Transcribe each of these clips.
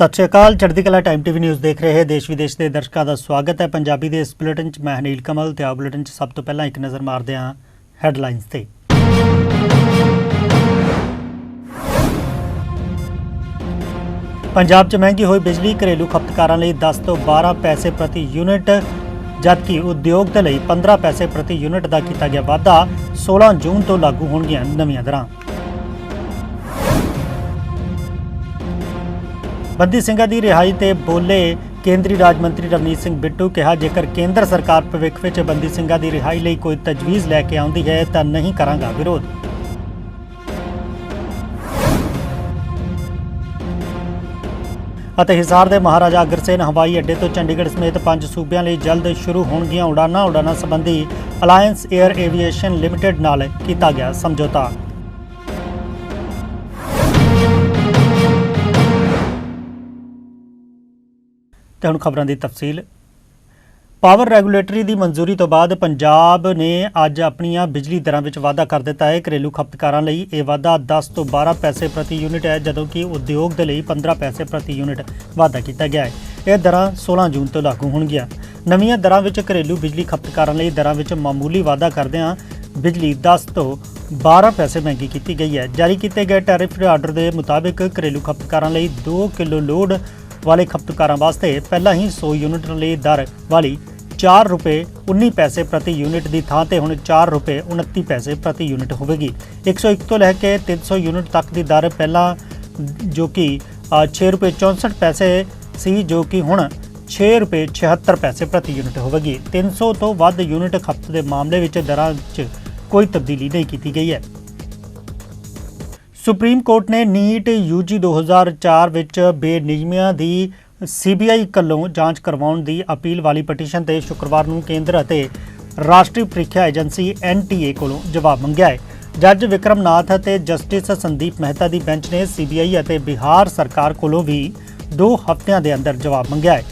ਸਤਿ ਸ਼੍ਰੀ ਅਕਾਲ, ਚੜ੍ਹਦੀ ਕਲਾ ਟਾਈਮ ਟੀਵੀ ਨਿਊਜ਼ ਦੇਖ ਰਹੇ ਦੇਸ਼ ਵਿਦੇਸ਼ ਦੇ ਦਰਸ਼ਕਾਂ ਦਾ ਸਵਾਗਤ ਹੈ। ਪੰਜਾਬੀ ਦੇ ਇਸ ਬੁਲੇਟਿਨ 'ਚ ਮੈਂ ਹਨੀਲ ਕਮਲ ਤੇ ਆ ਬੁਲੇਟਿਨ 'ਚ ਸਭ ਤੋਂ ਪਹਿਲਾਂ ਇੱਕ ਨਜ਼ਰ ਮਾਰਦੇ ਹਾਂ ਹੈਡਲਾਈਨਸ ਤੇ। ਪੰਜਾਬ 'ਚ ਮਹਿੰਗੀ ਹੋਈ ਬਿਜਲੀ, ਘਰੇਲੂ ਖਪਤਕਾਰਾਂ ਲਈ 10 ਤੋਂ 12 ਪੈਸੇ ਪ੍ਰਤੀ ਯੂਨਿਟ, ਜਦਕਿ ਉਦਯੋਗ ਦੇ ਲਈ 15 ਪੈਸੇ ਪ੍ਰਤੀ ਯੂਨਿਟ ਦਾ ਕੀਤਾ ਗਿਆ ਵਾਧਾ 16 ਜੂਨ ਤੋਂ ਲਾਗੂ ਹੋਣਗੀਆਂ ਨਵੀਆਂ ਦਰਾਂ। ਬੰਦੀ ਸਿੰਘਾਂ ਦੀ ਰਿਹਾਈ ਤੇ ਬੋਲੇ ਕੇਂਦਰੀ ਰਾਜ ਮੰਤਰੀ ਰਵਨੀਤ ਸਿੰਘ ਬਿੱਟੂ ਕਿਹਾ, ਜੇਕਰ ਕੇਂਦਰ ਸਰਕਾਰ ਭਵਿੱਖ ਵਿੱਚ ਬੰਦੀ ਸਿੰਘਾਂ ਦੀ ਰਿਹਾਈ ਲਈ ਕੋਈ ਤਜਵੀਜ਼ ਲੈ ਕੇ ਆਉਂਦੀ ਹੈ, ਤਾਂ ਨਹੀਂ ਕਰਾਂਗਾ ਵਿਰੋਧ। ਅਤੇ ਹਿਸਾਰ ਦੇ ਮਹਾਰਾਜਾ ਅਗਰਸੇਨ ਹਵਾਈ ਅੱਡੇ ਤੋਂ ਚੰਡੀਗੜ੍ਹ ਸਮੇਤ ਪੰਜ ਸੂਬਿਆਂ ਲਈ ਜਲਦ ਸ਼ੁਰੂ ਹੋਣਗੀਆਂ ਉਡਾਨਾਂ ਉਡਾਨਾਂ ਸੰਬੰਧੀ ਅਲਾਇੰਸ 에ਅਰ ਏਵੀਏਸ਼ਨ ਲਿਮਟਿਡ ਨਾਲ ਕੀਤਾ ਗਿਆ ਸਮਝੌਤਾ। ਤੇ ਹੁਣ ਖਬਰਾਂ ਦੀ ਤਫਸੀਲ। ਪਾਵਰ ਰੈਗੂਲੇਟਰੀ ਦੀ ਮਨਜ਼ੂਰੀ ਤੋਂ ਬਾਅਦ ਪੰਜਾਬ ਨੇ ਅੱਜ ਆਪਣੀਆਂ ਬਿਜਲੀ ਦਰਾਂ ਵਿੱਚ ਵਾਧਾ ਕਰ ਦਿੱਤਾ ਹੈ। ਘਰੇਲੂ ਖਪਤਕਾਰਾਂ ਲਈ ਇਹ ਵਾਧਾ 10 ਤੋਂ 12 ਪੈਸੇ ਪ੍ਰਤੀ ਯੂਨਿਟ ਹੈ, ਜਦੋਂ ਕਿ ਉਦਯੋਗ ਦੇ ਲਈ 15 ਪੈਸੇ ਪ੍ਰਤੀ ਯੂਨਿਟ ਵਾਧਾ ਕੀਤਾ ਗਿਆ ਹੈ। ਇਹ ਦਰਾਂ 16 ਜੂਨ ਤੋਂ ਲਾਗੂ ਹੋਣਗੀਆਂ। ਨਵੀਆਂ ਦਰਾਂ ਵਿੱਚ ਘਰੇਲੂ ਬਿਜਲੀ ਖਪਤਕਾਰਾਂ ਲਈ ਦਰਾਂ ਵਿੱਚ ਮਾਮੂਲੀ ਵਾਧਾ ਕਰਦਿਆਂ ਬਿਜਲੀ 10 ਤੋਂ 12 ਪੈਸੇ ਮਹਿੰਗੀ ਕੀਤੀ ਗਈ ਹੈ। ਜਾਰੀ ਕੀਤੇ ਗਏ ਟੈਰਿਫ ਆਰਡਰ ਦੇ ਮੁਤਾਬਿਕ ਘਰੇਲੂ ਖਪਤਕਾਰਾਂ ਲਈ 2 ਕਿਲੋ ਲੋਡ ਵਾਲੇ ਖਪਤਕਾਰਾਂ ਵਾਸਤੇ ਪਹਿਲਾਂ ਹੀ 100 ਯੂਨਿਟ ਲਈ ਦਰ ਵਾਲੀ 4 ਰੁਪਏ 19 ਪੈਸੇ ਪ੍ਰਤੀ ਯੂਨਿਟ ਦੀ ਥਾਂ ਤੇ ਹੁਣ 4 ਰੁਪਏ 29 ਪੈਸੇ ਪ੍ਰਤੀ ਯੂਨਿਟ ਹੋਵੇਗੀ। 101 ਤੋਂ ਲੈ ਕੇ 300 ਯੂਨਿਟ ਤੱਕ ਦੀ ਦਰ ਪਹਿਲਾਂ ਜੋ ਕਿ ਅ, 6 ਰੁਪਏ 64 ਪੈਸੇ ਸੀ ਜੋ ਕਿ ਹੁਣ 6 ਰੁਪਏ 76 ਪੈਸੇ ਪ੍ਰਤੀ ਯੂਨਿਟ ਹੋਵੇਗੀ। 300 ਤੋਂ ਵੱਧ ਯੂਨਿਟ ਖਪਤ ਦੇ ਮਾਮਲੇ ਵਿੱਚ ਦਰਾਂ 'ਚ ਕੋਈ ਤਬਦੀਲੀ ਨਹੀਂ ਕੀਤੀ ਗਈ ਹੈ। ਸੁਪਰੀਮ ਕੋਰਟ ਨੇ ਨੀਟ ਯੂਜੀ 2004 ਵਿੱਚ ਬੇਨਿਯਮੀਆਂ ਦੀ ਸੀਬੀਆਈ ਵੱਲੋਂ ਜਾਂਚ ਕਰਵਾਉਣ ਦੀ ਅਪੀਲ ਵਾਲੀ ਪਟੀਸ਼ਨ ਤੇ ਸ਼ੁੱਕਰਵਾਰ ਨੂੰ ਕੇਂਦਰ ਅਤੇ ਰਾਸ਼ਟਰੀ ਪ੍ਰੀਖਿਆ ਏਜੰਸੀ ਐਨਟੀਏ ਕੋਲੋਂ ਜਵਾਬ ਮੰਗਿਆ ਹੈ। ਜੱਜ ਵਿਕਰਮਨਾਥ ਅਤੇ ਜਸਟਿਸ ਸੰਦੀਪ ਮਹਿਤਾ ਦੀ ਬੈਂਚ ਨੇ ਸੀਬੀਆਈ ਅਤੇ ਬਿਹਾਰ ਸਰਕਾਰ ਕੋਲੋਂ ਵੀ 2 ਹਫ਼ਤਿਆਂ ਦੇ ਅੰਦਰ ਜਵਾਬ ਮੰਗਿਆ ਹੈ।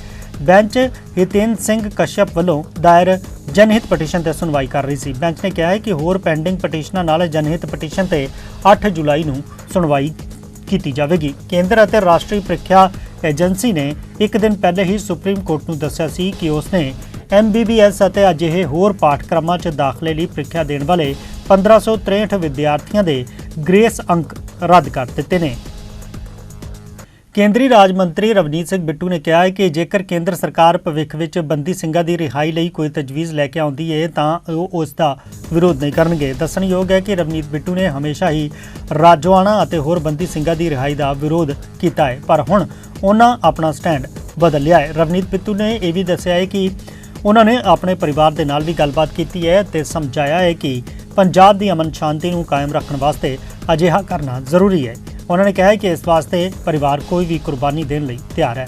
ਬੈਂਚ ਹਿਤੇਨ ਸਿੰਘ ਕਸ਼ਯਪ ਵੱਲੋਂ ਦਾਇਰ ਜਨਹਿਤ ਪਟੀਸ਼ਨ ਤੇ ਸੁਣਵਾਈ ਕਰ ਰਹੀ ਸੀ। ਬੈਂਚ ਨੇ ਕਿਹਾ ਹੈ ਕਿ ਹੋਰ ਪੈਂਡਿੰਗ ਪਟੀਸ਼ਨਾਂ ਨਾਲ ਜਨਹਿਤ ਪਟੀਸ਼ਨ ਤੇ 8 ਜੁਲਾਈ ਨੂੰ ਸੁਣਵਾਈ ਕੀਤੀ ਜਾਵੇਗੀ। ਕੇਂਦਰ ਅਤੇ ਰਾਸ਼ਟਰੀ ਪ੍ਰੀਖਿਆ ਏਜੰਸੀ ਨੇ ਇੱਕ ਦਿਨ ਪਹਿਲੇ ਹੀ ਸੁਪਰੀਮ ਕੋਰਟ ਨੂੰ ਦੱਸਿਆ ਸੀ ਕਿ ਉਸਨੇ ਐਮਬੀਬੀਐਸ ਅਤੇ ਅਜਿਹੇ ਹੋਰ ਪਾਠਕ੍ਰਮਾਂ 'ਚ ਦਾਖਲੇ ਲਈ ਪ੍ਰੀਖਿਆ ਦੇਣ ਵਾਲੇ 1563 ਵਿਦਿਆਰਥੀਆਂ ਦੇ ਗ੍ਰੇਸ ਅੰਕ ਰੱਦ ਕਰ ਦਿੱਤੇ ਨੇ। ਕੇਂਦਰੀ ਰਾਜ ਮੰਤਰੀ ਰਵਨੀਤ ਸਿੰਘ ਬਿੱਟੂ ਨੇ ਕਿਹਾ ਹੈ ਕਿ ਜੇਕਰ ਕੇਂਦਰ ਸਰਕਾਰ ਭਵਿੱਖ ਵਿੱਚ ਬੰਦੀ ਸਿੰਘਾਂ ਦੀ ਰਿਹਾਈ ਲਈ ਕੋਈ ਤਜਵੀਜ਼ ਲੈ ਕੇ ਆਉਂਦੀ ਹੈ ਤਾਂ ਉਹ ਉਸ ਦਾ ਵਿਰੋਧ ਨਹੀਂ ਕਰਨਗੇ। ਦੱਸਣਯੋਗ ਹੈ ਕਿ ਰਵਨੀਤ ਬਿੱਟੂ ਨੇ ਹਮੇਸ਼ਾ ਹੀ ਰਾਜੋਆਣਾ ਅਤੇ ਹੋਰ ਬੰਦੀ ਸਿੰਘਾਂ ਦੀ ਰਿਹਾਈ ਦਾ ਵਿਰੋਧ ਕੀਤਾ ਹੈ, ਪਰ ਹੁਣ ਉਹਨਾਂ ਆਪਣਾ ਸਟੈਂਡ ਬਦਲ ਲਿਆ ਹੈ। ਰਵਨੀਤ ਬਿੱਟੂ ਨੇ ਇਹ ਵੀ ਦੱਸਿਆ ਹੈ ਕਿ ਉਹਨਾਂ ਨੇ ਆਪਣੇ ਪਰਿਵਾਰ ਦੇ ਨਾਲ ਵੀ ਗੱਲਬਾਤ ਕੀਤੀ ਹੈ ਤੇ ਸਮਝਾਇਆ ਹੈ ਕਿ ਪੰਜਾਬ ਦੀ ਅਮਨ ਸ਼ਾਂਤੀ ਨੂੰ ਕਾਇਮ ਰੱਖਣ ਵਾਸਤੇ ਅਜਿਹਾ ਕਰਨਾ ਜ਼ਰੂਰੀ ਹੈ। ਉਹਨਾਂ ਨੇ ਕਿਹਾ ਕਿ ਇਸ ਵਾਸਤੇ ਪਰਿਵਾਰ ਕੋਈ ਵੀ ਕੁਰਬਾਨੀ ਦੇਣ ਲਈ ਤਿਆਰ ਹੈ।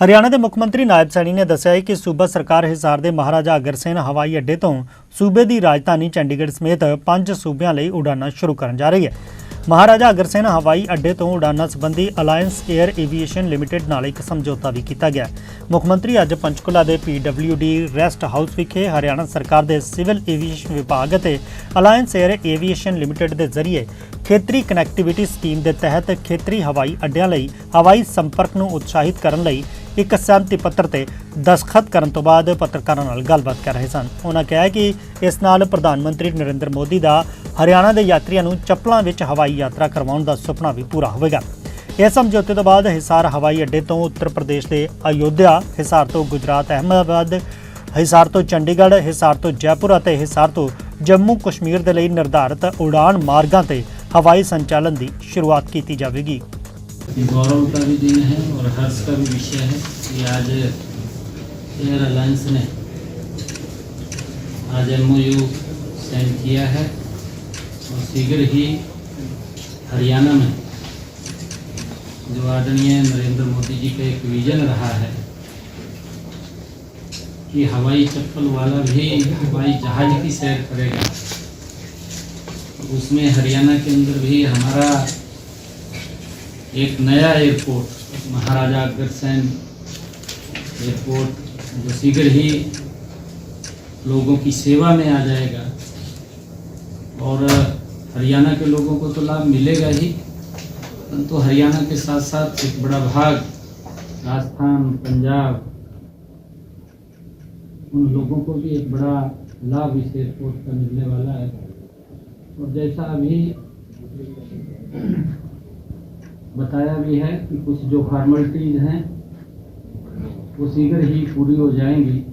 ਹਰਿਆਣਾ ਦੇ ਮੁੱਖ ਮੰਤਰੀ ਨਾਇਬ ਸੈਣੀ ਨੇ ਦੱਸਿਆ ਹੈ ਕਿ ਸੂਬਾ ਸਰਕਾਰ ਹਿਸਾਰ ਦੇ ਮਹਾਰਾਜਾ ਅਗਰਸੇਨ ਹਵਾਈ ਅੱਡੇ ਤੋਂ ਸੂਬੇ ਦੀ ਰਾਜਧਾਨੀ ਚੰਡੀਗੜ੍ਹ ਸਮੇਤ ਪੰਜ ਸੂਬਿਆਂ ਲਈ ਉਡਾਨਾਂ ਸ਼ੁਰੂ ਕਰਨ ਜਾ ਰਹੀ ਹੈ। ਮਹਾਰਾਜਾ ਅਗਰਸੇਨ ਹਵਾਈ ਅੱਡੇ ਤੋਂ ਉਡਾਨਾਂ ਸੰਬੰਧੀ ਅਲਾਇੰਸ 에ਅਰ ਏਵੀਏਸ਼ਨ ਲਿਮਟਿਡ ਨਾਲ ਇੱਕ ਸਮਝੌਤਾ ਵੀ ਕੀਤਾ ਗਿਆ। ਮੁੱਖ ਮੰਤਰੀ ਅੱਜ ਪੰਚਕੁਲਾ ਦੇ ਪੀਡਬਲਯੂਡੀ ਰੈਸਟ ਹਾਊਸ ਵਿਖੇ ਹਰਿਆਣਾ ਸਰਕਾਰ ਦੇ ਸਿਵਲ ਏਵੀਏਸ਼ਨ ਵਿਭਾਗ ਅਤੇ ਅਲਾਇੰਸ 에ਅਰ ਏਵੀਏਸ਼ਨ ਲਿਮਟਿਡ ਦੇ ਜ਼ਰੀਏ ਖੇਤਰੀ ਕਨੈਕਟੀਵਿਟੀ ਸਕੀਮ ਦੇ ਤਹਿਤ ਖੇਤਰੀ ਹਵਾਈ ਅੱਡਿਆਂ ਲਈ ਹਵਾਈ ਸੰਪਰਕ ਨੂੰ ਉਤਸ਼ਾਹਿਤ ਕਰਨ ਲਈ ਇੱਕ ਸਹਿਮਤੀ ਪੱਤਰ ਤੇ ਦਸਖਤ ਕਰਨ ਤੋਂ ਬਾਅਦ ਪੱਤਰਕਾਰਾਂ ਨਾਲ ਗੱਲਬਾਤ ਕਰ ਰਹੇ ਸਨ। ਉਹਨਾਂ ਕਿਹਾ ਕਿ ਇਸ ਨਾਲ ਪ੍ਰਧਾਨ ਮੰਤਰੀ ਨਰਿੰਦਰ ਮੋਦੀ ਦਾ ਹਰਿਆਣਾ ਦੇ ਯਾਤਰੀਆਂ ਨੂੰ ਚੱਪਲਾਂ ਵਿੱਚ ਹਵਾਈ ਯਾਤਰਾ ਕਰਵਾਉਣ ਦਾ ਸੁਪਨਾ ਵੀ ਪੂਰਾ ਹੋਵੇਗਾ। ਇਸ ਸਮਝੌਤੇ ਤੋਂ ਬਾਅਦ ਹਿਸਾਰ ਹਵਾਈ ਅੱਡੇ ਤੋਂ ਉੱਤਰ ਪ੍ਰਦੇਸ਼ ਦੇ ਅਯੋਧਿਆ, ਹਿਸਾਰ ਤੋਂ ਗੁਜਰਾਤ, ਅਹਿਮਦਾਬਾਦ, ਹਿਸਾਰ ਤੋਂ ਚੰਡੀਗੜ੍ਹ, ਹਿਸਾਰ ਤੋਂ ਜੈਪੁਰ ਅਤੇ ਹਿਸਾਰ ਤੋਂ ਜੰਮੂ ਕਸ਼ਮੀਰ ਦੇ ਲਈ ਨਿਰਧਾਰਤ ਉਡਾਨ ਮਾਰਗਾਂ ਤੇ हवाई संचालन की शुरुआत की जाएगी गौरव का भी दिन है और हर्ष का भी विषय है कि आज एयर अलायंस ने आज एम साइन किया है और शीघ्र ही हरियाणा में जो आदरणीय नरेंद्र मोदी जी का एक विजन रहा है कि हवाई चप्पल वाला भी हवाई जहाज की सैर करेगा उसमें हरियाणा के अंदर भी हमारा एक नया एयरपोर्ट महाराजा अग्रसेन एयरपोर्ट जो शीघ्र ही लोगों की सेवा में आ जाएगा। और हरियाणा के लोगों को तो लाभ मिलेगा ही, परंतु तो हरियाणा के साथ साथ एक बड़ा भाग, राजस्थान, पंजाब, उन लोगों को भी एक बड़ा लाभ इस एयरपोर्ट का मिलने वाला है। और जैसा अभी बताया भी है कि कुछ जो फॉर्मेलिटीज हैं, वो शीघ्र ही पूरी हो जाएँगी।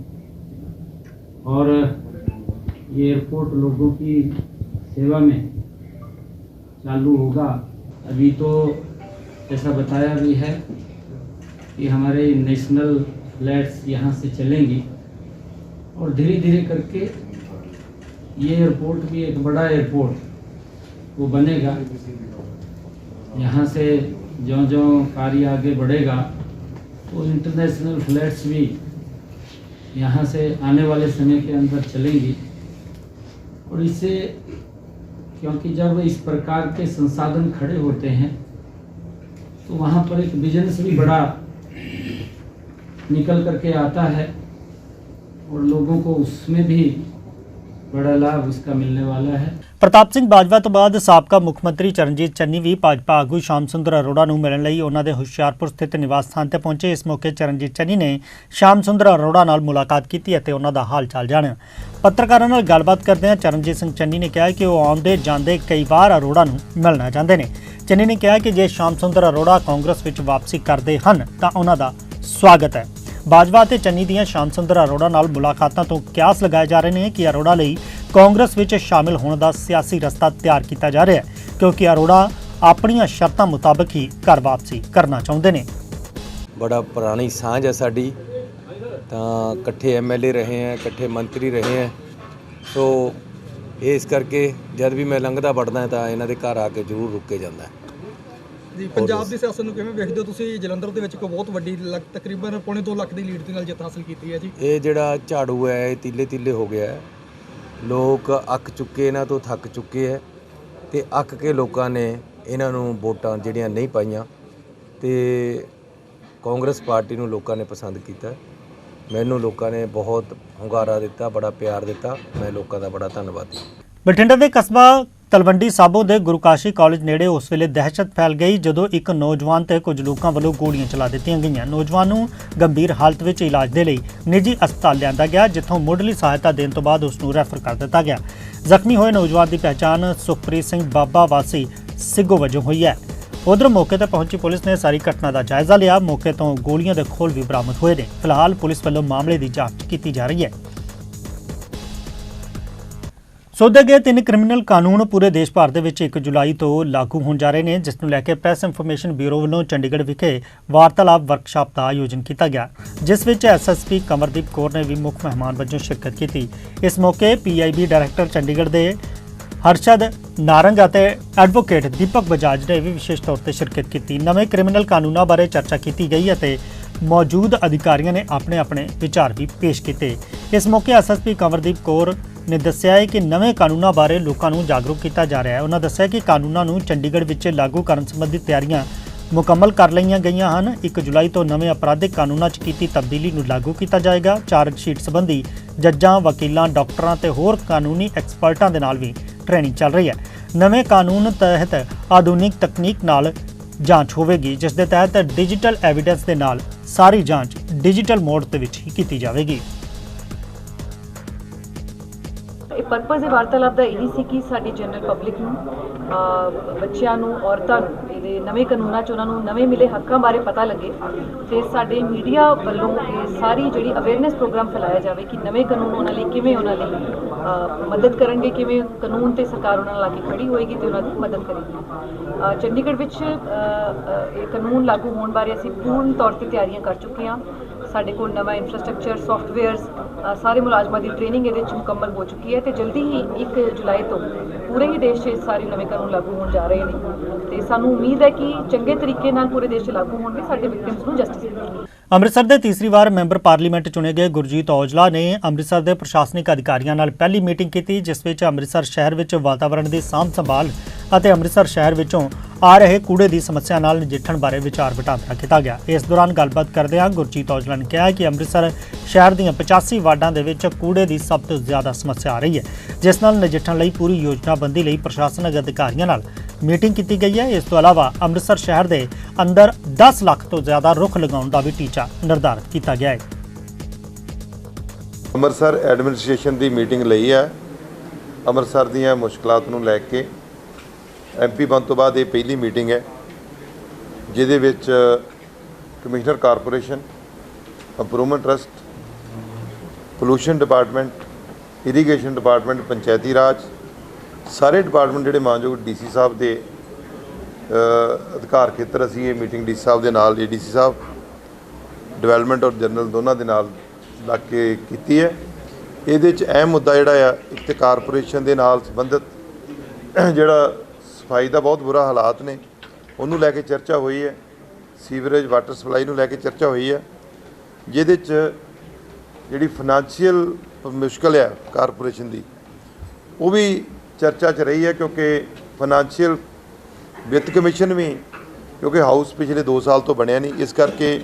और ये एयरपोर्ट लोगों की सेवा में चालू होगा। अभी तो जैसा बताया भी है कि हमारे नेशनल फ्लैट्स यहाँ से चलेंगी। और धीरे धीरे करके ये एयरपोर्ट भी एक बड़ा एयरपोर्ट वो बनेगा। यहाँ से जो जो कार्य आगे बढ़ेगा तो इंटरनेशनल फ्लैट्स भी यहाँ से आने वाले समय के अंदर चलेंगी। और इससे, क्योंकि जब इस प्रकार के संसाधन खड़े होते हैं तो वहाँ पर एक बिज़नेस भी बड़ा निकल करके आता है, और लोगों को उसमें भी बड़ा लाभ इसका मिलने वाला है ਪ੍ਰਤਾਪ ਸਿੰਘ ਬਾਜਵਾ ਤੋਂ ਬਾਅਦ ਸਾਬਕਾ ਮੁੱਖ ਮੰਤਰੀ ਚਰਨਜੀਤ ਚੰਨੀ ਵੀ ਭਾਜਪਾ ਆਗੂ ਸ਼ਾਮ ਸੁੰਦਰ ਅਰੋੜਾ ਨੂੰ ਮਿਲਣ ਲਈ ਉਹਨਾਂ ਦੇ ਹੁਸ਼ਿਆਰਪੁਰ ਸਥਿਤ ਨਿਵਾਸ ਸਥਾਨ ਤੇ ਪਹੁੰਚੇ ਇਸ ਮੌਕੇ ਚਰਨਜੀਤ ਚੰਨੀ ਨੇ ਸ਼ਾਮ ਸੁੰਦਰ ਅਰੋੜਾ ਨਾਲ ਮੁਲਾਕਾਤ ਕੀਤੀ ਅਤੇ ਉਹਨਾਂ ਦਾ ਹਾਲ ਚਾਲ ਜਾਣਿਆ ਪੱਤਰਕਾਰਾਂ ਨਾਲ ਗੱਲਬਾਤ ਕਰਦਿਆਂ ਚਰਨਜੀਤ ਸਿੰਘ ਚੰਨੀ ਨੇ ਕਿਹਾ ਕਿ ਉਹ ਆਉਂਦੇ ਜਾਂਦੇ ਕਈ ਵਾਰ ਅਰੋੜਾ ਨੂੰ ਮਿਲਣਾ ਚਾਹੁੰਦੇ ਨੇ ਚੰਨੀ ਨੇ ਕਿਹਾ ਕਿ ਜੇ ਸ਼ਾਮ ਸੁੰਦਰ ਅਰੋੜਾ ਕਾਂਗਰਸ ਵਿੱਚ ਵਾਪਸੀ ਕਰਦੇ ਹਨ ਤਾਂ ਉਹਨਾਂ ਦਾ ਸਵਾਗਤ ਹੈ ਬਾਜਵਾ ਅਤੇ ਚੰਨੀ ਦੀਆਂ ਸ਼ਾਮ ਸੁੰਦਰ ਅਰੋੜਾ ਨਾਲ ਮੁਲਾਕਾਤਾਂ ਤੋਂ ਕਿਆਸ ਲਗਾਏ ਜਾ ਰਹੇ ਨੇ ਕਿ ਅਰੋੜਾ ਲਈ ਕਾਂਗਰਸ ਵਿੱਚ ਸ਼ਾਮਿਲ ਹੋਣ ਦਾ ਸਿਆਸੀ ਰਸਤਾ ਤਿਆਰ ਕੀਤਾ ਜਾ ਰਿਹਾ ਹੈ, ਕਿਉਂਕਿ ਅਰੋੜਾ ਆਪਣੀਆਂ ਸ਼ਰਤਾਂ ਮੁਤਾਬਕ ਹੀ ਘਰ ਵਾਪਸੀ ਕਰਨਾ ਚਾਹੁੰਦੇ ਨੇ। ਬੜਾ ਪੁਰਾਣੀ ਸਾਂਝ ਹੈ ਸਾਡੀ। ਤਾਂ ਇਕੱਠੇ ਐਮਐਲਏ ਰਹੇ ਹੈ, ਇਕੱਠੇ ਮੰਤਰੀ ਰਹੇ ਹੈ। ਸੋ ਇਸ ਕਰਕੇ ਜਦ ਵੀ ਮੈਂ ਲੰਘਦਾ ਵੜਦਾ ਤਾਂ ਇਹਨਾਂ ਦੇ ਘਰ ਆ ਕੇ ਜ਼ਰੂਰ ਰੁਕ ਕੇ ਜਾਂਦਾ ਜੀ ਪੰਜਾਬ ਦੀ ਸਿਆਸਤ ਨੂੰ ਕਿਵੇਂ ਵੇਖਦੇ ਹੋ ਤੁਸੀਂ? ਜਲੰਧਰ ਦੇ ਵਿੱਚ ਇੱਕ ਬਹੁਤ ਵੱਡੀ ਲੱਖ- ਤਕਰੀਬਨ ਪੌਣੇ 2 ਲੱਖ ਦੀ ਲੀਡ ਦੇ ਨਾਲ ਜਿੱਤ ਹਾਸਲ ਕੀਤੀ ਹੈ ਜੀ। ਇਹ ਜਿਹੜਾ ਝਾੜੂ ਹੈ ਇਹ ਤੀਲੇ ਤੀਲੇ ਹੋ ਗਿਆ ਹੈ। ਲੋਕ ਅੱਕ ਚੁੱਕੇ ਇਹਨਾਂ ਤੋਂ ਥੱਕ ਚੁੱਕੇ ਹੈ ਤੇ ਅੱਕ ਕੇ ਲੋਕਾਂ ਨੇ ਇਹਨਾਂ ਨੂੰ ਵੋਟਾਂ ਜਿਹੜੀਆਂ ਨਹੀਂ ਪਾਈਆਂ ਤੇ ਕਾਂਗਰਸ ਪਾਰਟੀ ਨੂੰ ਲੋਕਾਂ ਨੇ ਪਸੰਦ ਕੀਤਾ ਮੈਨੂੰ ਲੋਕਾਂ ਨੇ ਬਹੁਤ ਹੁੰਗਾਰਾ ਦਿੱਤਾ ਬੜਾ ਪਿਆਰ ਦਿੱਤਾ। ਮੈਂ ਲੋਕਾਂ ਦਾ ਬੜਾ ਧੰਨਵਾਦੀ ਬਠਿੰਡਾ ਦੇ ਕਸਬਾ ਤਲਵੰਡੀ ਸਾਬੋ ਦੇ ਗੁਰੂਕਾਸ਼ੀ ਕਾਲਜ ਨੇੜੇ ਉਸ ਵੇਲੇ ਦਹਿਸ਼ਤ ਫੈਲ ਗਈ ਜਦੋਂ ਇੱਕ ਨੌਜਵਾਨ ਤੇ ਕੁਝ ਲੋਕਾਂ ਵੱਲੋਂ ਗੋਲੀਆਂ ਚਲਾ ਦਿੱਤੀਆਂ ਗਈਆਂ। ਨੌਜਵਾਨ ਨੂੰ ਗੰਭੀਰ ਹਾਲਤ ਵਿੱਚ ਇਲਾਜ ਦੇ ਲਈ ਨਿੱਜੀ ਹਸਪਤਾਲ ਲਿਆਂਦਾ ਗਿਆ, ਜਿੱਥੋਂ ਮੁੱਢਲੀ ਸਹਾਇਤਾ ਦੇਣ ਤੋਂ ਬਾਅਦ ਉਸ ਨੂੰ ਰੈਫਰ ਕਰ ਦਿੱਤਾ ਗਿਆ। ਜ਼ਖਮੀ ਹੋਏ ਨੌਜਵਾਨ ਦੀ ਪਛਾਣ ਸੁਖਪ੍ਰੀਤ ਸਿੰਘ ਬਾਬਾ ਵਾਸੀ ਸਿੱਗੋ ਵਜੋਂ ਹੋਈ ਹੈ। ਉਧਰ ਮੌਕੇ ਤੇ ਪਹੁੰਚੀ ਪੁਲਿਸ ਨੇ ਸਾਰੀ ਘਟਨਾ ਦਾ ਜਾਇਜ਼ਾ ਲਿਆ। ਮੌਕੇ ਤੋਂ ਗੋਲੀਆਂ ਦੇ ਖੋਲ ਵੀ ਬਰਾਮਦ ਹੋਏ ਨੇ। ਫਿਲਹਾਲ ਪੁਲਿਸ ਵੱਲੋਂ ਮਾਮਲੇ ਦੀ ਜਾਂਚ ਕੀਤੀ ਜਾ ਰਹੀ ਹੈ। ਸੋਧੇ ਗਏ ਤਿੰਨ ਕ੍ਰਿਮੀਨਲ ਕਾਨੂੰਨ ਪੂਰੇ ਦੇਸ਼ ਭਰ ਦੇ ਵਿੱਚ 1 ਜੁਲਾਈ ਤੋਂ ਲਾਗੂ ਹੋਣ ਜਾ ਰਹੇ ਨੇ, ਜਿਸ ਨੂੰ ਲੈ ਕੇ ਪ੍ਰੈਸ ਇਨਫੋਰਮੇਸ਼ਨ ਬਿਊਰੋ ਵੱਲੋਂ ਚੰਡੀਗੜ੍ਹ ਵਿਖੇ ਵਾਰਤਾਲਾਪ ਵਰਕਸ਼ਾਪ ਦਾ ਆਯੋਜਨ ਕੀਤਾ ਗਿਆ, ਜਿਸ ਵਿੱਚ ਐਸਐਸਪੀ ਕਮਰਦੀਪ ਕੌਰ ਨੇ ਵੀ ਮੁੱਖ ਮਹਿਮਾਨ ਵਜੋਂ ਸ਼ਿਰਕਤ ਕੀਤੀ। ਇਸ ਮੌਕੇ ਪੀਆਈਬੀ ਡਾਇਰੈਕਟਰ ਚੰਡੀਗੜ੍ਹ ਦੇ ਹਰਸ਼ਦ ਨਾਰੰਗ ਅਤੇ ਐਡਵੋਕੇਟ ਦੀਪਕ ਬਜਾਜ ਨੇ ਵੀ ਵਿਸ਼ੇਸ਼ ਤੌਰ ਤੇ ਸ਼ਿਰਕਤ ਕੀਤੀ। ਨਵੇਂ ਕ੍ਰਿਮੀਨਲ ਕਾਨੂੰਨਾਂ ਬਾਰੇ ਚਰਚਾ ਕੀਤੀ ਗਈ ਅਤੇ ਮੌਜੂਦ ਅਧਿਕਾਰੀਆਂ ਨੇ ਆਪਣੇ ਆਪਣੇ ਵਿਚਾਰ ਵੀ ਪੇਸ਼ ਕੀਤੇ। ਇਸ ਮੌਕੇ ਐਸਐਸਪੀ ਕਮਰਦੀਪ ਕੌਰ ਨੇ ਦੱਸਿਆ ਹੈ ਕਿ ਨਵੇਂ ਕਾਨੂੰਨਾਂ ਬਾਰੇ ਲੋਕਾਂ ਨੂੰ ਜਾਗਰੂਕ ਕੀਤਾ ਜਾ ਰਿਹਾ ਹੈ। ਉਹਨਾਂ ਦੱਸਿਆ ਕਿ ਕਾਨੂੰਨਾਂ ਨੂੰ ਚੰਡੀਗੜ੍ਹ ਵਿੱਚ ਲਾਗੂ ਕਰਨ ਸੰਬੰਧੀ ਤਿਆਰੀਆਂ ਮੁਕੰਮਲ ਕਰ ਲਈਆਂ ਗਈਆਂ ਹਨ। 1 ਜੁਲਾਈ ਤੋਂ ਨਵੇਂ ਅਪਰਾਧਿਕ ਕਾਨੂੰਨਾਂ 'ਚ ਕੀਤੀ ਤਬਦੀਲੀ ਨੂੰ ਲਾਗੂ ਕੀਤਾ ਜਾਏਗਾ। ਚਾਰਜ ਸ਼ੀਟ ਸੰਬੰਧੀ ਜੱਜਾਂ, ਵਕੀਲਾਂ, ਡਾਕਟਰਾਂ ਤੇ ਹੋਰ ਕਾਨੂੰਨੀ ਐਕਸਪਰਟਾਂ ਦੇ ਨਾਲ ਵੀ ਟ੍ਰੇਨਿੰਗ ਚੱਲ ਰਹੀ ਹੈ। ਨਵੇਂ ਕਾਨੂੰਨ ਤਹਿਤ ਆਧੁਨਿਕ ਤਕਨੀਕ ਨਾਲ ਜਾਂਚ ਹੋਵੇਗੀ, ਜਿਸ ਦੇ ਤਹਿਤ ਡਿਜੀਟਲ ਐਵੀਡੈਂਸ ਦੇ ਨਾਲ ਸਾਰੀ ਜਾਂਚ ਡਿਜੀਟਲ ਮੋਡ ਦੇ ਵਿੱਚ ਹੀ ਕੀਤੀ ਜਾਵੇਗੀ। ਪਰਪਸ ਇਹ ਵਾਰਤਾਲਾਪ ਦਾ ਇਹੀ ਸੀ ਕਿ ਸਾਡੀ ਜਨਰਲ ਪਬਲਿਕ ਨੂੰ ਬੱਚਿਆਂ ਨੂੰ, ਔਰਤਾਂ ਨੂੰ, ਇਹਦੇ ਨਵੇਂ ਕਾਨੂੰਨਾਂ 'ਚ ਉਹਨਾਂ ਨੂੰ ਨਵੇਂ ਮਿਲੇ ਹੱਕਾਂ ਬਾਰੇ ਪਤਾ ਲੱਗੇ ਤੇ ਸਾਡੇ ਮੀਡੀਆ ਵੱਲੋਂ ਇਹ ਸਾਰੀ ਜਿਹੜੀ ਅਵੇਅਰਨੈਸ ਪ੍ਰੋਗਰਾਮ ਫੈਲਾਇਆ ਜਾਵੇ ਕਿ ਨਵੇਂ ਕਾਨੂੰਨ ਉਹਨਾਂ ਲਈ ਕਿਵੇਂ ਉਹਨਾਂ ਲਈ ਮਦਦ ਕਰਨਗੇ, ਕਿਵੇਂ ਕਾਨੂੰਨ ਤੇ ਸਰਕਾਰ ਉਹਨਾਂ ਨਾਲ ਆ ਕੇ ਖੜੀ ਹੋਏਗੀ ਤੇ ਉਹਨਾਂ ਦੀ ਮਦਦ ਕਰੇਗੀ। ਚੰਡੀਗੜ੍ਹ ਵਿੱਚ ਇਹ ਕਾਨੂੰਨ ਲਾਗੂ ਹੋਣ ਬਾਰੇ ਅਸੀਂ ਪੂਰਨ ਤੌਰ ਤੇ ਤਿਆਰੀਆਂ ਕਰ ਚੁੱਕੇ ਹਾਂ। ਸਾਡੇ ਕੋਲ ਨਵਾਂ ਇਨਫਰਾਸਟ੍ਰਕਚਰ ਸੌਫਟਵੇਅਰਸ ਸਾਰੇ ਮੁਲਾਜ਼ਮਾਂ ਦੀ ਟ੍ਰੇਨਿੰਗ ਇਹਦੇ ਵਿੱਚ ਮੁਕੰਮਲ ਹੋ ਚੁੱਕੀ ਹੈ ਤੇ ਜਲਦੀ ਹੀ 1 ਜੁਲਾਈ ਤੋਂ ਪੂਰੇ ਹੀ ਦੇਸ਼ 'ਚ ਸਾਰੇ ਨਵੇਂ ਕਾਨੂੰਨ ਲਾਗੂ ਹੋਣ ਜਾ ਰਹੇ ਨੇ। ਤੇ ਸਾਨੂੰ ਉਮੀਦ ਹੈ ਕਿ ਚੰਗੇ ਤਰੀਕੇ ਨਾਲ ਪੂਰੇ ਦੇਸ਼ 'ਚ ਲਾਗੂ ਹੋਣਗੇ, ਸਾਡੇ ਵਿਕਟਿਮਸ ਨੂੰ ਜਸਟਿਸ ਅੰਮ੍ਰਿਤਸਰ ਦੇ ਤੀਸਰੀ ਵਾਰ ਮੈਂਬਰ ਪਾਰਲੀਮੈਂਟ ਚੁਣੇ ਗਏ ਗੁਰਜੀਤ ਔਜਲਾ ਨੇ ਅੰਮ੍ਰਿਤਸਰ ਦੇ ਪ੍ਰਸ਼ਾਸਨਿਕ ਅਧਿਕਾਰੀਆਂ ਨਾਲ ਪਹਿਲੀ ਮੀਟਿੰਗ ਕੀਤੀ, ਜਿਸ ਵਿੱਚ ਅੰਮ੍ਰਿਤਸਰ ਸ਼ਹਿਰ ਵਿੱਚ ਵਾਤਾਵਰਣ ਦੀ ਸਾਂਭ ਸੰਭਾਲ ਅਤੇ ਅੰਮ੍ਰਿਤਸਰ ਸ਼ਹਿਰ ਵਿੱਚੋਂ ਆ ਰਹੇ ਕੂੜੇ ਦੀ ਸਮੱਸਿਆ ਨਾਲ ਨਜਿੱਠਣ ਬਾਰੇ ਵਿਚਾਰ ਵਟਾਂਦਰਾ ਕੀਤਾ ਗਿਆ। ਇਸ ਦੌਰਾਨ ਗੱਲਬਾਤ ਕਰਦਿਆਂ ਗੁਰਜੀਤ ਔਜਲਾ ਨੇ ਕਿਹਾ ਕਿ ਅੰਮ੍ਰਿਤਸਰ ਸ਼ਹਿਰ ਦੀਆਂ 85 ਵਾਰਡਾਂ ਦੇ ਵਿੱਚ ਕੂੜੇ ਦੀ ਸਭ ਤੋਂ ਜ਼ਿਆਦਾ ਸਮੱਸਿਆ ਆ ਰਹੀ ਹੈ, ਜਿਸ ਨਾਲ ਨਜਿੱਠਣ ਲਈ ਪੂਰੀ ਯੋਜਨਾਬੰਦੀ ਲਈ ਪ੍ਰਸ਼ਾਸਨਿਕ ਅਧਿਕਾਰੀਆਂ ਨਾਲ ਮੀਟਿੰਗ ਕੀਤੀ ਗਈ ਹੈ। ਇਸ ਤੋਂ ਇਲਾਵਾ ਅੰਮ੍ਰਿਤਸਰ ਸ਼ਹਿਰ ਦੇ ਅੰਦਰ 10 ਲੱਖ ਤੋਂ ਜ਼ਿਆਦਾ ਰੁੱਖ ਲਗਾਉਣ ਦਾ ਵੀ ਟੀਚਾ ਨਿਰਧਾਰਤ ਕੀਤਾ ਗਿਆ ਹੈ। ਅੰਮ੍ਰਿਤਸਰ ਐਡਮਿਨਿਸਟ੍ਰੇਸ਼ਨ ਦੀ ਮੀਟਿੰਗ ਲਈ ਹੈ। ਅੰਮ੍ਰਿਤਸਰ ਦੀਆਂ ਮੁਸ਼ਕਲਾਂ ਨੂੰ ਲੈ ਕੇ ਐਮਪੀ ਬਣ ਤੋਂ ਬਾਅਦ ਇਹ ਪਹਿਲੀ ਮੀਟਿੰਗ ਹੈ, ਜਿਹਦੇ ਵਿੱਚ commissioner corporation, improvement trust, pollution department, irrigation department, Panchayati Raj ਸਾਰੇ ਡਿਪਾਰਟਮੈਂਟ ਜਿਹੜੇ ਮਾਨਯੋਗ ਡੀਸੀ ਸਾਹਿਬ ਦੇ ਅਧਿਕਾਰ ਖੇਤਰ, ਅਸੀਂ ਇਹ ਮੀਟਿੰਗ ਡੀਸੀ ਸਾਹਿਬ ਦੇ ਨਾਲ ਏਡੀਸੀ ਸਾਹਿਬ ਡਿਵੈਲਪਮੈਂਟ ਔਰ ਜਨਰਲ ਦੋਨਾਂ ਦੇ ਨਾਲ ਲੱਗ ਕੇ ਕੀਤੀ ਹੈ। ਇਹਦੇ ਚ ਅਹਿਮ ਮੁੱਦਾ ਜਿਹੜਾ ਆ, ਇੱਕ ਤੇ ਕਾਰਪੋਰੇਸ਼ਨ ਦੇ ਨਾਲ ਸੰਬੰਧਿਤ ਜਿਹੜਾ ਸਫ਼ਾਈ ਦਾ ਬਹੁਤ ਬੁਰਾ ਹਾਲਾਤ ਨੇ, ਉਹਨੂੰ ਲੈ ਕੇ ਚਰਚਾ ਹੋਈ ਹੈ। ਸੀਵਰੇਜ ਵਾਟਰ ਸਪਲਾਈ ਨੂੰ ਲੈ ਕੇ ਚਰਚਾ ਹੋਈ ਹੈ। ਜਿਹਦੇ ਚ ਜਿਹੜੀ ਫਾਈਨੈਂਸ਼ੀਅਲ ਮੁਸ਼ਕਲ ਹੈ ਕਾਰਪੋਰੇਸ਼ਨ ਦੀ, ਉਹ ਵੀ ਚਰਚਾ 'ਚ ਰਹੀ ਹੈ ਕਿਉਂਕਿ ਫਾਈਨੈਂਸ਼ੀਅਲ ਵਿੱਤ ਕਮਿਸ਼ਨ ਵੀ ਕਿਉਂਕਿ ਹਾਊਸ ਪਿਛਲੇ 2 ਸਾਲ ਤੋਂ ਬਣਿਆ ਨਹੀਂ, ਇਸ ਕਰਕੇ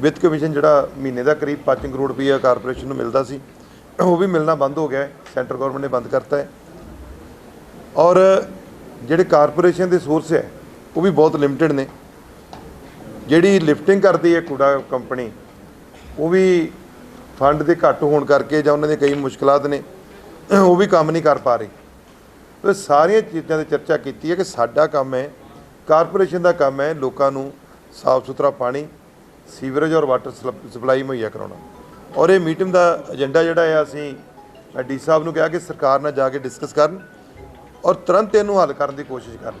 ਵਿੱਤ ਕਮਿਸ਼ਨ ਜਿਹੜਾ ਮਹੀਨੇ ਦਾ ਕਰੀਬ 5 ਕਰੋੜ ਰੁਪਈਆ ਕਾਰਪੋਰੇਸ਼ਨ ਨੂੰ ਮਿਲਦਾ ਸੀ, ਉਹ ਵੀ ਮਿਲਣਾ ਬੰਦ ਹੋ ਗਿਆ ਹੈ ਸੈਂਟਰ ਗਵਰਨਮੈਂਟ ਨੇ ਬੰਦ ਕਰਤਾ ਹੈ। ਔਰ ਜਿਹੜੇ ਕਾਰਪੋਰੇਸ਼ਨ ਦੇ ਸੋਰਸ ਹੈ, ਉਹ ਵੀ ਬਹੁਤ ਲਿਮਟਿਡ ਨੇ। ਜਿਹੜੀ ਲਿਫਟਿੰਗ ਕਰਦੀ ਹੈ ਕੂੜਾ ਕੰਪਨੀ, ਉਹ ਵੀ ਫੰਡ ਦੇ ਘੱਟ ਹੋਣ ਕਰਕੇ ਜਾਂ ਉਹਨਾਂ ਦੀਆਂ ਕਈ ਮੁਸ਼ਕਲਾਂ ਨੇ, ਉਹ ਵੀ ਕੰਮ ਨਹੀਂ ਕਰ ਪਾ ਰਹੀ। ਤੇ ਸਾਰੀਆਂ ਚੀਜ਼ਾਂ 'ਤੇ ਚਰਚਾ ਕੀਤੀ ਹੈ ਕਿ ਸਾਡਾ ਕੰਮ ਹੈ, ਕਾਰਪੋਰੇਸ਼ਨ ਦਾ ਕੰਮ ਹੈ, ਲੋਕਾਂ ਨੂੰ ਸਾਫ਼ ਸੁਥਰਾ ਪਾਣੀ, ਸੀਵਰੇਜ ਔਰ ਵਾਟਰ ਸਪਲਾਈ ਮੁਹੱਈਆ ਕਰਾਉਣਾ। ਔਰ ਇਹ ਮੀਟਿੰਗ ਦਾ ਏਜੰਡਾ ਜਿਹੜਾ ਹੈ, ਅਸੀਂ ਡੀ ਸਾਹਿਬ ਨੂੰ ਕਿਹਾ ਕਿ ਸਰਕਾਰ ਨਾਲ ਜਾ ਕੇ ਡਿਸਕਸ ਕਰਨ ਔਰ ਤੁਰੰਤ ਇਹਨੂੰ ਹੱਲ ਕਰਨ ਦੀ ਕੋਸ਼ਿਸ਼ ਕਰਨ।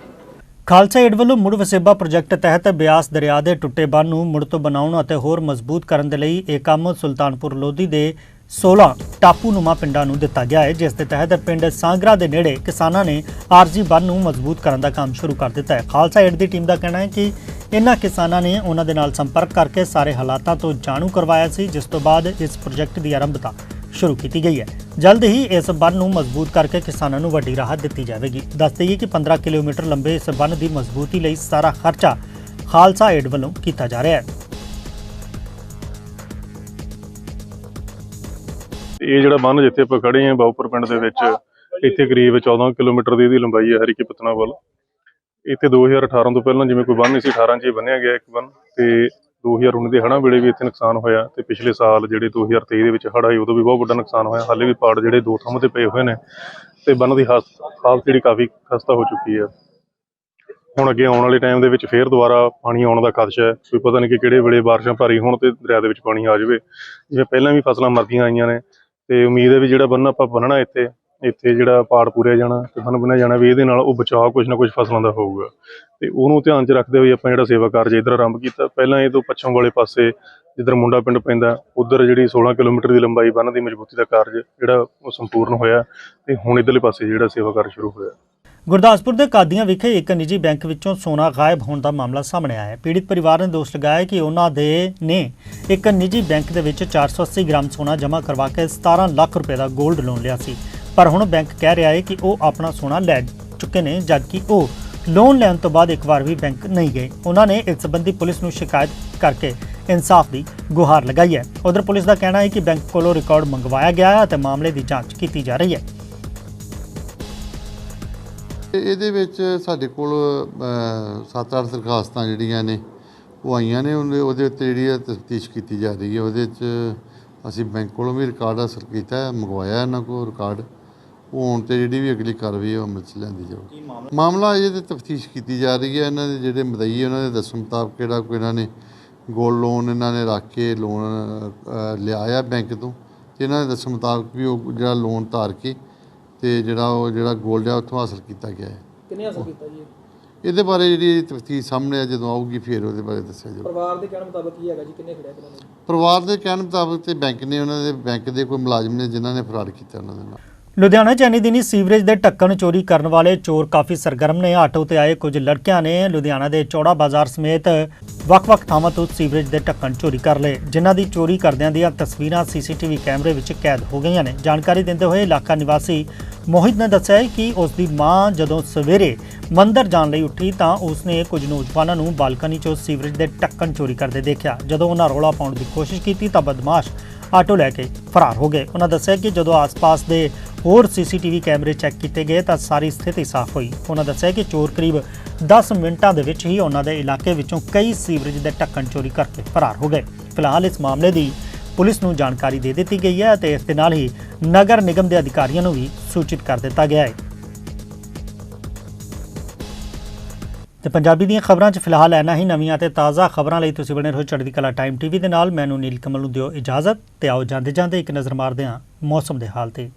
ਖਾਲਸਾ ਏਡ ਵੱਲੋਂ ਮੁੜ ਵਸੇਬਾ ਪ੍ਰੋਜੈਕਟ ਤਹਿਤ ਬਿਆਸ ਦਰਿਆ ਦੇ ਟੁੱਟੇ ਬੰਨ੍ਹ ਨੂੰ ਮੁੜ ਤੋਂ ਬਣਾਉਣ ਅਤੇ ਹੋਰ ਮਜ਼ਬੂਤ ਕਰਨ ਦੇ ਲਈ ਇਹ ਕੰਮ ਸੁਲਤਾਨਪੁਰ ਲੋਧੀ ਦੇ 16 ਟਾਪੂਨੁਮਾ ਪਿੰਡਾਂ ਨੂੰ ਦਿੱਤਾ ਗਿਆ ਹੈ, ਜਿਸ ਦੇ ਤਹਿਤ ਪਿੰਡ ਸਾਂਗਰਾ ਦੇ ਨੇੜੇ ਕਿਸਾਨਾਂ ਨੇ ਆਰਜੀ ਬੰਨ ਨੂੰ ਮਜ਼ਬੂਤ ਕਰਨ ਦਾ ਕੰਮ ਸ਼ੁਰੂ ਕਰ ਦਿੱਤਾ ਹੈ। ਖਾਲਸਾ ਏਡ ਦੀ ਟੀਮ ਦਾ ਕਹਿਣਾ ਹੈ ਕਿ ਇਨ੍ਹਾਂ ਕਿਸਾਨਾਂ ਨੇ ਉਹਨਾਂ ਦੇ ਨਾਲ ਸੰਪਰਕ ਕਰਕੇ ਸਾਰੇ ਹਾਲਾਤਾਂ ਤੋਂ ਜਾਣੂ ਕਰਵਾਇਆ ਸੀ, ਜਿਸ ਤੋਂ ਬਾਅਦ ਇਸ ਪ੍ਰੋਜੈਕਟ ਦੀ ਆਰੰਭਤਾ ਸ਼ੁਰੂ ਕੀਤੀ ਗਈ ਹੈ। ਜਲਦ ਹੀ ਇਸ ਬੰਨ ਨੂੰ ਮਜ਼ਬੂਤ ਕਰਕੇ ਕਿਸਾਨਾਂ ਨੂੰ ਵੱਡੀ ਰਾਹਤ ਦਿੱਤੀ ਜਾਵੇਗੀ। ਦੱਸ ਦਈਏ ਕਿ 15 ਕਿਲੋਮੀਟਰ ਲੰਬੇ ਇਸ ਬੰਨ ਦੀ ਮਜ਼ਬੂਤੀ ਲਈ ਸਾਰਾ ਖਰਚਾ ਖਾਲਸਾ ਏਡ ਵੱਲੋਂ ਕੀਤਾ ਜਾ ਰਿਹਾ ਹੈ। ਇਹ ਜਿਹੜਾ ਬੰਨ ਜਿੱਥੇ ਆਪਾਂ ਖੜੇ ਆਂ ਬਾਉਪੁਰ ਪਿੰਡ ਦੇ ਵਿੱਚ, ਇੱਥੇ ਕਰੀਬ 14 ਕਿਲੋਮੀਟਰ ਦੀ ਇਹਦੀ ਲੰਬਾਈ ਹੈ ਹਰੀਕੇ ਪਤਨਾ ਵੱਲ। ਇੱਥੇ 2018 ਤੋਂ ਪਹਿਲਾਂ ਜਿਵੇਂ ਕੋਈ ਬੰਨ ਨਹੀਂ ਸੀ 18 ਚ ਹੀ ਬੰਨਿਆ ਗਿਆ ਇੱਕ ਬੰਨ ਤੇ 2019 ਦੇ ਹੜ੍ਹਾਂ ਵੇਲੇ ਵੀ ਇੱਥੇ ਨੁਕਸਾਨ ਹੋਇਆ ਤੇ ਪਿਛਲੇ ਸਾਲ ਜਿਹੜੇ 2023 ਦੇ ਵਿੱਚ ਹੜ੍ਹ ਆਈ ਉਦੋਂ ਵੀ ਬਹੁਤ ਵੱਡਾ ਨੁਕਸਾਨ ਹੋਇਆ। ਹਾਲੇ ਵੀ ਪਾੜ ਜਿਹੜੇ ਦੋ ਥਾਵਾਂ ਤੇ ਪਏ ਹੋਏ ਨੇ ਤੇ ਬੰਨ ਦੀ ਹਾਸ- ਹਾਲਤ ਜਿਹੜੀ ਕਾਫੀ ਖਸਤਾ ਹੋ ਚੁੱਕੀ ਹੈ। ਹੁਣ ਅੱਗੇ ਆਉਣ ਵਾਲੇ ਟਾਈਮ ਦੇ ਵਿੱਚ ਫੇਰ ਦੁਬਾਰਾ ਪਾਣੀ ਆਉਣ ਦਾ ਖਦਸ਼ਾ ਹੈ। ਕੋਈ ਪਤਾ ਨਹੀਂ ਕਿ ਕਿਹੜੇ ਵੇਲੇ ਬਾਰਿਸ਼ਾਂ ਭਾਰੀ ਹੋਣ ਤੇ ਦਰਿਆ ਦੇ ਵਿੱਚ ਪਾਣੀ ਆ ਜਾਵੇ। ਜਿਵੇਂ ਪਹਿਲਾਂ ਵੀ ਫਸਲਾਂ ਮਰਦੀਆਂ ਆਈਆਂ ਨੇ ਤੇ ਉਮੀਦ ਹੈ ਵੀ ਜਿਹੜਾ ਬੰਨ ਆਪਾਂ ਬੰਨਣਾ ਇੱਥੇ ਇੱਥੇ ਜਿਹੜਾ ਪਾੜ ਪੂਰਿਆ ਜਾਣਾ, ਤੇ ਬੰਨ ਬੰਨਿਆ ਜਾਣਾ ਵੀ ਇਹਦੇ ਨਾਲ ਉਹ ਬਚਾਅ ਕੁਝ ਨਾ ਕੁਝ ਫਸਲਾਂ ਦਾ ਹੋਊਗਾ। ਤੇ ਉਹਨੂੰ ਧਿਆਨ 'ਚ ਰੱਖਦੇ ਹੋਏ ਆਪਾਂ ਜਿਹੜਾ ਸੇਵਾ ਕਾਰਜ ਇੱਧਰ ਆਰੰਭ ਕੀਤਾ। ਪਹਿਲਾਂ ਇਹ ਤੋਂ ਪੱਛਮ ਵਾਲੇ ਪਾਸੇ ਜਿੱਧਰ ਮੁੰਡਾ ਪਿੰਡ ਪੈਂਦਾ, ਉਧਰ ਜਿਹੜੀ 16 ਕਿਲੋਮੀਟਰ ਦੀ ਲੰਬਾਈ ਬੰਨ ਦੀ ਮਜ਼ਬੂਤੀ ਦਾ ਕਾਰਜ ਜਿਹੜਾ ਉਹ ਸੰਪੂਰਨ ਹੋਇਆ, ਤੇ ਹੁਣ ਇਧਰਲੇ ਪਾਸੇ ਜਿਹੜਾ ਸੇਵਾ ਕਾਰਜ ਸ਼ੁਰੂ ਹੋਇਆ। ਗੁਰਦਾਸਪੁਰ ਦੇ ਕਾਦੀਆਂ ਵਿਖੇ ਇੱਕ ਨਿੱਜੀ ਬੈਂਕ ਵਿੱਚੋਂ ਸੋਨਾ ਗਾਇਬ ਹੋਣ ਦਾ ਮਾਮਲਾ ਸਾਹਮਣੇ ਆਇਆ ਹੈ। ਪੀੜਿਤ ਪਰਿਵਾਰ ਨੇ ਦੋਸ਼ ਲਗਾਇਆ ਕਿ ਉਹਨਾਂ ਦੇ ਨੇ ਇੱਕ ਨਿੱਜੀ ਬੈਂਕ ਦੇ ਵਿੱਚ 480 ਗ੍ਰਾਮ ਸੋਨਾ ਜਮ੍ਹਾਂ ਕਰਵਾ ਕੇ 17 ਲੱਖ ਰੁਪਏ ਦਾ 골ਡ ਲੋਨ ਲਿਆ ਸੀ। ਪਰ ਹੁਣ ਬੈਂਕ ਕਹਿ ਰਿਹਾ ਹੈ ਕਿ ਉਹ ਆਪਣਾ ਸੋਨਾ ਲੈ ਚੁੱਕੇ ਨੇ, ਜਦਕਿ ਉਹ ਲੋਨ ਲੈਣ ਤੋਂ ਬਾਅਦ ਇੱਕ ਵਾਰ ਵੀ ਬੈਂਕ ਨਹੀਂ ਗਏ। ਉਹਨਾਂ ਨੇ ਇਸ ਸੰਬੰਧੀ ਪੁਲਿਸ ਨੂੰ ਸ਼ਿਕਾਇਤ ਕਰਕੇ ਇਨਸਾਫ ਦੀ ਗੁਹਾਰ ਲਗਾਈ ਹੈ। ਉਧਰ ਪੁਲਿਸ ਦਾ ਕਹਿਣਾ ਹੈ ਕਿ ਬੈਂਕ ਕੋਲੋਂ ਰਿਕਾਰਡ ਮੰਗਵਾਇਆ ਗਿਆ ਹੈ ਅਤੇ ਮਾਮਲੇ ਦੀ ਜਾਂਚ ਕੀਤੀ ਜਾ ਰਹੀ ਹੈ। ਇਹਦੇ ਵਿੱਚ ਸਾਡੇ ਕੋਲ 7-8 ਦਰਖਾਸਤਾਂ ਜਿਹੜੀਆਂ ਨੇ ਉਹ ਆਈਆਂ ਨੇ ਉਹਦੇ ਉੱਤੇ ਜਿਹੜੀ ਹੈ ਤਫਤੀਸ਼ ਕੀਤੀ ਜਾ ਰਹੀ ਹੈ ਉਹਦੇ 'ਚ ਅਸੀਂ ਬੈਂਕ ਕੋਲੋਂ ਵੀ ਰਿਕਾਰਡ ਹਾਸਲ ਕੀਤਾ ਮੰਗਵਾਇਆ ਇਹਨਾਂ ਕੋਲ ਰਿਕਾਰਡ ਉਹ ਹੁਣ ਤੇ ਜਿਹੜੀ ਵੀ ਅਗਲੀ ਕਾਰਵਾਈ ਹੈ ਉਹ ਅਮਲ 'ਚ ਲਿਆਂਦੀ ਜਾਊਗੀ। ਮਾਮਲਾ? ਇਹ ਤੇ ਤਫਤੀਸ਼ ਕੀਤੀ ਜਾ ਰਹੀ ਹੈ ਇਹਨਾਂ ਦੇ ਜਿਹੜੇ ਮਦਈ ਉਹਨਾਂ ਦੇ ਦੱਸਣ ਮੁਤਾਬਕ ਕਿਹੜਾ ਕੋਈ ਇਹਨਾਂ ਨੇ ਗੋਲਡ ਲੋਨ ਇਹਨਾਂ ਨੇ ਰੱਖ ਕੇ ਲੋਨ ਲਿਆ ਆ ਬੈਂਕ ਤੋਂ ਤੇ ਇਹਨਾਂ ਦੇ ਦੱਸਣ ਮੁਤਾਬਕ ਵੀ ਉਹ ਜਿਹੜਾ ਲੋਨ ਧਾਰ ਕੇ ਤੇ ਜਿਹੜਾ ਉਹ ਜਿਹੜਾ 골ਡ ਆ ਉੱਥੋਂ ਹਾਸਲ ਕੀਤਾ ਗਿਆ ਹੈ। ਕਿੰਨੇ ਹਾਸਲ ਕੀਤਾ ਜੀ? ਇਹਦੇ ਬਾਰੇ ਜਿਹੜੀ ਤਫਤੀਸ਼ ਸਾਹਮਣੇ ਆ ਜਦੋਂ ਆਊਗੀ ਫਿਰ ਉਹਦੇ ਬਾਰੇ ਦੱਸਿਆ ਜਾਊਗਾ ਪਰਿਵਾਰ ਦੇ ਕਹਿਣ ਮੁਤਾਬਕ ਕੀ ਹੈਗਾ ਜੀ? ਕਿੰਨੇ ਖੜਿਆ ਕਿੰਨੇ ਨਹੀਂ ਪਰਿਵਾਰ ਦੇ ਕਹਿਣ ਮੁਤਾਬਕ ਤੇ ਬੈਂਕ ਨੇ ਉਹਨਾਂ ਦੇ ਬੈਂਕ ਦੇ ਕੋਈ ਮੁਲਾਜ਼ਮ ਨੇ ਜਿਨ੍ਹਾਂ ਨੇ ਫਰਾਡ ਕੀਤਾ ਉਹਨਾਂ ਦੇ ਨਾਲ। ਲੁਧਿਆਣਾ 'ਚ ਦਿਨੀ ਸੀਵਰੇਜ ਦੇ ਢੱਕਣ ਚੋਰੀ ਕਰਨ ਵਾਲੇ ਚੋਰ ਕਾਫੀ ਸਰਗਰਮ ਨੇ। ਆਟੋ ਤੇ ਆਏ ਕੁਝ ਲੜਕਿਆਂ ਨੇ ਲੁਧਿਆਣਾ ਦੇ ਚੌੜਾ ਬਾਜ਼ਾਰ ਸਮੇਤ ਵੱਖ-ਵੱਖ ਥਾਵਾਂ ਤੋਂ ਸੀਵਰੇਜ ਦੇ ਢੱਕਣ ਚੋਰੀ ਕਰ ਲਏ। ਜਿਨ੍ਹਾਂ ਦੀ ਚੋਰੀ ਕਰਦਿਆਂ ਦੀਆਂ ਤਸਵੀਰਾਂ ਸੀਸੀਟੀਵੀ ਕੈਮਰੇ ਵਿੱਚ ਕੈਦ ਹੋ ਗਈਆਂ ਨੇ। ਜਾਣਕਾਰੀ ਦਿੰਦੇ ਹੋਏ ਇਲਾਕਾ ਨਿਵਾਸੀ ਮੋਹਿਤ ਨੇ ਦੱਸਿਆ ਕਿ ਉਸ ਦੀ ਮਾਂ ਜਦੋਂ ਸਵੇਰੇ ਮੰਦਰ ਜਾਣ ਲਈ ਉੱਠੀ ਤਾਂ ਉਸ ਨੇ ਕੁਝ ਨੌਜਵਾਨਾਂ ਨੂੰ ਬਾਲਕਨੀ 'ਚੋਂ ਸੀਵਰੇਜ ਦੇ ਢੱਕਣ ਚੋਰੀ ਕਰਦੇ ਦੇਖਿਆ। ਜਦੋਂ ਉਹਨਾਂ ਰੌਲਾ ਪਾਉਣ ਦੀ ਕੋਸ਼ਿਸ਼ ਕੀਤੀ ਤਾਂ ਬਦਮਾਸ਼ ਆਟੋ ਲੈ ਕੇ ਫਰਾਰ ਹੋ ਗਏ। ਉਹਨਾਂ ਦੱਸਿਆ ਕਿ ਜਦੋਂ ਆਸ-ਪਾਸ ਦੇ ਹੋਰ ਸੀਸੀਟੀਵੀ ਕੈਮਰੇ ਚੈੱਕ ਕੀਤੇ ਗਏ ਤਾਂ ਸਾਰੀ ਸਥਿਤੀ ਸਾਫ਼ ਹੋਈ। ਉਹਨਾਂ ਦੱਸਿਆ ਕਿ ਚੋਰ ਕਰੀਬ 10 ਮਿੰਟਾਂ ਦੇ ਵਿੱਚ ਹੀ ਉਹਨਾਂ ਦੇ ਇਲਾਕੇ ਵਿੱਚੋਂ ਕਈ ਸੀਵਰੇਜ ਦੇ ਢੱਕਣ ਚੋਰੀ ਕਰਕੇ ਫਰਾਰ ਹੋ ਗਏ। ਫਿਲਹਾਲ ਇਸ ਮਾਮਲੇ ਦੀ ਪੁਲਿਸ ਨੂੰ ਜਾਣਕਾਰੀ ਦੇ ਦਿੱਤੀ ਗਈ ਹੈ ਅਤੇ ਇਸ ਦੇ ਨਾਲ ਹੀ ਨਗਰ ਨਿਗਮ ਦੇ ਅਧਿਕਾਰੀਆਂ ਨੂੰ ਵੀ ਸੂਚਿਤ ਕਰ ਦਿੱਤਾ ਗਿਆ ਹੈ। ਤੇ ਪੰਜਾਬੀ ਦੀਆਂ ਖਬਰਾਂ 'ਚ ਫਿਲਹਾਲ ਐਨਾ ਹੀ। ਨਵੀਆਂ ਤੇ ਤਾਜ਼ਾ ਖਬਰਾਂ ਲਈ ਤੁਸੀਂ ਬਣੇ ਰਹੋ ਚੜ੍ਹਦੀ ਕਲਾ ਟਾਈਮ ਟੀਵੀ ਦੇ ਨਾਲ। ਮੈਨੂੰ ਨੀਲ ਕਮਲ ਨੂੰ ਦਿਓ ਇਜਾਜ਼ਤ ਤੇ ਆਓ ਜਾਂਦੇ ਜਾਂਦੇ ਇੱਕ ਨਜ਼ਰ ਮਾਰਦੇ ਹਾਂ ਮੌਸਮ ਦੇ ਹਾਲ ਤੇ।